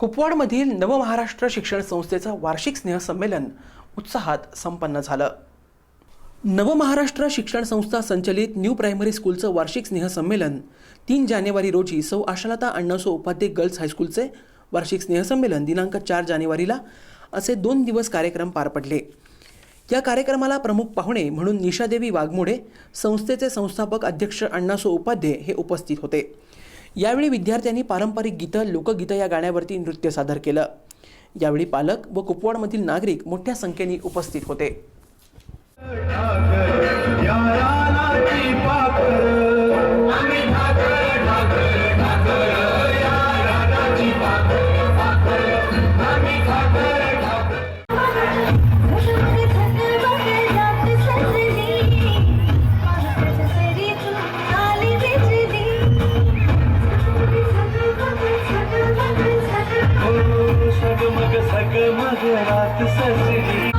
कुपवाडमधील नवमहाराष्ट्र शिक्षण संस्थेचं वार्षिक स्नेहसंमेलन उत्साहात संपन्न झालं. नवमहाराष्ट्र शिक्षण संस्था संचलित न्यू प्रायमरी स्कूलचं वार्षिक स्नेहसंमेलन तीन जानेवारी रोजी सौ आशालता अण्णासो उपाध्ये गर्ल्स हायस्कूलचे वार्षिक स्नेहसंमेलन दिनांक चार जानेवारीला असे दोन दिवस कार्यक्रम पार पडले. या कार्यक्रमाला प्रमुख पाहुणे म्हणून निशादेवी वाघमोडे संस्थेचे संस्थापक अध्यक्ष अण्णासो उपाध्ये हे उपस्थित होते. यावेळी विद्यार्थ्यांनी पारंपरिक गीतं लोकगीतं या गाण्यावरती नृत्य सादर केलं. यावेळी पालक व कुपवाडमधील नागरिक मोठ्या संख्येने उपस्थित होते. सगमग सगमग रात सजली.